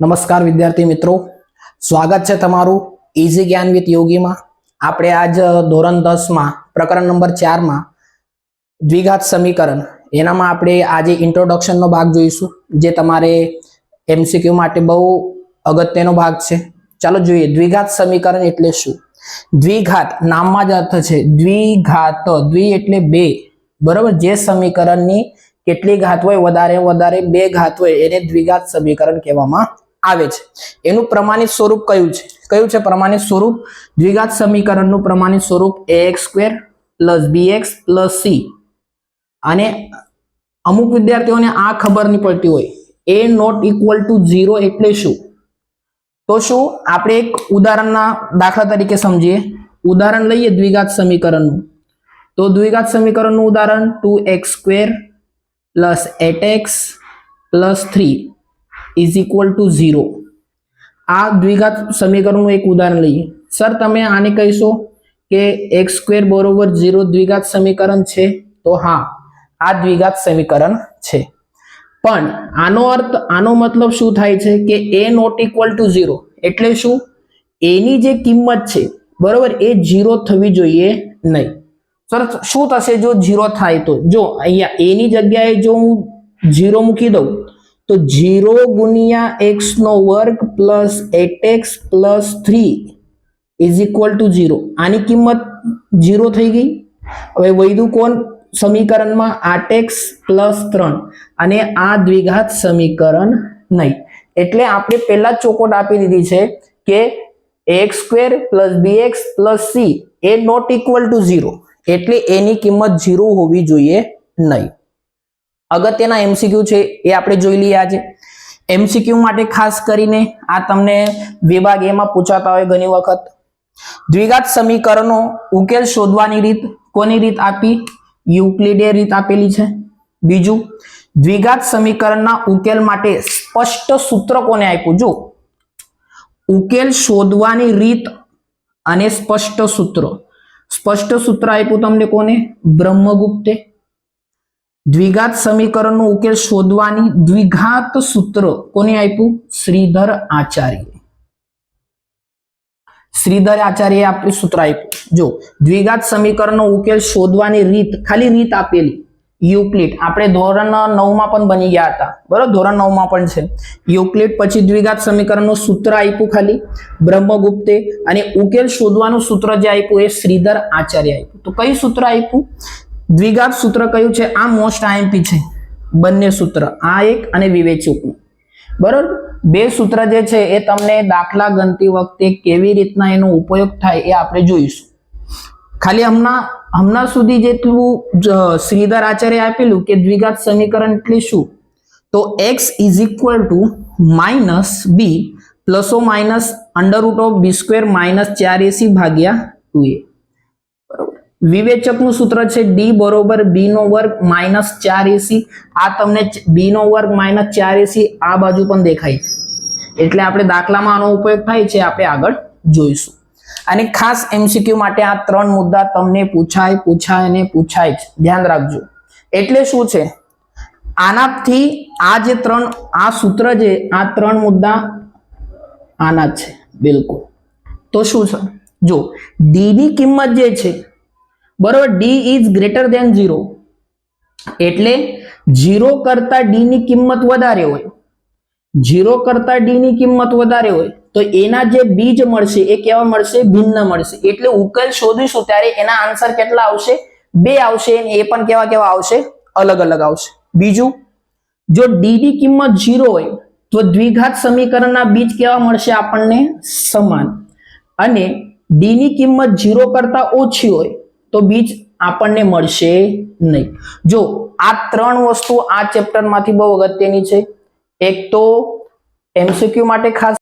નમસ્કાર વિદ્યાર્થી મિત્રો. સ્વાગત છે તમારું ઇઝી જ્ઞાન વિથ યોગીમાં આપણે આજ ધોરણ દસમાં, પ્રકરણ નંબર ચારમાં, દ્વિઘાત સમીકરણ. એનામાં આપણે આજે ઇન્ટ્રોડક્શનનો ભાગ જોઈશું, જે તમારે એમસીક્યુ માટે બહુ અગત્યનો ભાગ છે. ચાલો જોઈએ, દ્વિઘાત સમીકરણ એટલે શું? દ્વિઘાત નામમાં જ અર્થ છે દ્વિઘાત. દ્વિ એટલે બે. બરાબર? જે સમીકરણની કેટલી ઘાત હોય, વધારે વધારે બે ઘાત હોય, એને દ્વિઘાત સમીકરણ કહેવામાં આવે છે. એનું પ્રમાણિત સ્વરૂપ કયું છે? કયું છે પ્રમાણિત સ્વરૂપ? દ્વિઘાત સમીકરણનું પ્રમાણિત સ્વરૂપ A X square plus B X plus C અને અમુક વિદ્યાર્થીઓને આ ખબર નહીં પડતી હોય. A not equal to zero એટલે શું? તો શું? આપણે એક ઉદાહરણના દાખલા તરીકે સમજીએ. ઉદાહરણ લઈએ દ્વિઘાત સમીકરણનું. તો દ્વિઘાત સમીકરણનું ઉદાહરણ two X square plus eight X plus three is equal to zero આ દ્વિઘાત સમીકરણનું એક ઉદાહરણ લઈએ. સર, તમે આને કહીશો કે એક્સ સ્ક્વેર બરોબર ઝીરો દ્વિઘાત સમીકરણ છે? તો હા, આ દ્વિઘાત સમીકરણ છે. પણ આનો અર્થ, આનો મતલબ શું થાય છે કે A not equal to zero એટલે શું? એની જે કિંમત છે, બરોબર, એ ઝીરો થવી જોઈએ નહીં. સર, શું થશે જો ઝીરો થાય તો? જો અહીંયા એની જગ્યાએ જો હું ઝીરો મૂકી દઉં તો ઝીરો ગુણ્યા એક્સ નો વર્ગ plus eight X plus three is equal to zero આની કિંમત ઝીરો થઈ ગઈ. હવે વૈધું કોણ? સમીકરણમાં આઠ એક્સ પ્લસ ત્રણ. અને આ દ્વિઘાત સમીકરણ નહીં. એટલે આપણે પહેલા ચોકોટ આપી દીધી છે કે X square plus B X plus C A not equal to zero એટલે એની કિંમત ઝીરો હોવી જોઈએ નહીં. અગત્યના એમસીક્યુ છે એ આપણે જોઈ લઈએ આજે. એમસીક્યુ માટે ખાસ કરીને આ તમને વિભાગ એમાં પૂછાતા હોય ઘણી વખત. દ્વિઘાત સમીકરણો ઉકેલ શોધવાની રીત કોની રીત આપી? યુક્લિડે રીત આપેલી છે. બીજું, દ્વિઘાત સમીકરણના ઉકેલ માટે સ્પષ્ટ સૂત્ર કોને આપ્યું? જો, ઉકેલ શોધવાની રીત અને સ્પષ્ટ સૂત્ર. સ્પષ્ટ સૂત્ર આપ્યું તમને કોને? બ્રહ્મગુપ્તે. દ્વિઘાત સમીકરણનો ઉકેલ શોધવાની દ્વિઘાત સૂત્ર કોને આપ્યું? શ્રીધર આચાર્ય શ્રીધર આચાર્ય આપ્યું સૂત્ર આપ્યું. જો, દ્વિઘાત સમીકરણનો ઉકેલ શોધવાની રીત, ખાલી રીત આપેલી. યુક્લિડ. આપણે ધોરણ નવમાં પણ બની ગયા હતા. બરોબર? ધોરણ નવમાં પણ છે. યુક્લિડ પછી દ્વિઘાત સમીકરણનું સૂત્ર આપ્યું ખાલી. બ્રહ્મગુપ્તે અને ઉકેલ શોધવાનું સૂત્ર જે આપ્યું એ શ્રીધર આચાર્ય આપ્યું. તો કયું સૂત્ર આપ્યું? દ્વિઘાત સૂત્ર કયું છે? આ મોસ્ટ આઈએમપી છે. બંને સૂત્ર, આ એક અને વિવેચકનું બરાબર? બે સૂત્ર જે છે એ તમને દાખલા ગણતી વખતે કેવી રીતના એનો ઉપયોગ થાય એ આપણે જોઈશું. ખાલી હમણાં હમણાં સુધી જેટલું શ્રીધર આચાર્ય આપેલું કે દ્વિઘાત સમીકરણ એટલે શું? તો X is equal to minus B પ્લસો minus under root of B square minus ચાર એસી ભાગ્યા ટુ એ વિવેચકનું સૂત્ર છે ડી બરોબર બી નો વર્ગ માઇનસ ચાર એસી આ તમને બી નો વર્ગ માઇનસ ચાર એસી આ બાજુ પણ દેખાય છે. એટલે આપણે દાખલામાં આનો ઉપયોગ થાય છે, આપણે આગળ જોઈશું. અને ખાસ એમસીક્યુ માટે આ ત્રણ મુદ્દા તમને પૂછાય પૂછાય અને પૂછાય જ. ધ્યાન રાખજો. એટલે શું છે? આનાથી આ જે ત્રણ, આ સૂત્ર છે આ ત્રણ મુદ્દા આના છે, બિલકુલ. તો શું છે? જો ડી ની કિંમત જે છે બરોબર D is greater than zero એટલે ઝીરો કરતા ડી ની કિંમત વધારે હોય. ઝીરો કરતા ડી ની કિંમત વધારે હોય, તો એના જે બીજ મળશે, એ કેવા મળશે? ભિન્ન મળશે. એટલે ઉકેલ શોધીશું ત્યારે એના આન્સર કેટલા આવશે? બે આવશે એ પણ કેવા કેવા આવશે? અલગ અલગ આવશે. બીજું, જો ડી ની કિંમત ઝીરો હોય, તો દ્વિઘાત સમીકરણના બીજ કેવા મળશે આપણને? સમાન. અને ડી ની કિંમત ઝીરો કરતા ઓછી હોય તો બીજ આપણને મળશે નહીં. જો આ ત્રણ વસ્તુ આ ચેપ્ટરમાંથી બહુ અગત્યની છે. એક તો એમસીક્યુ માટે ખાસ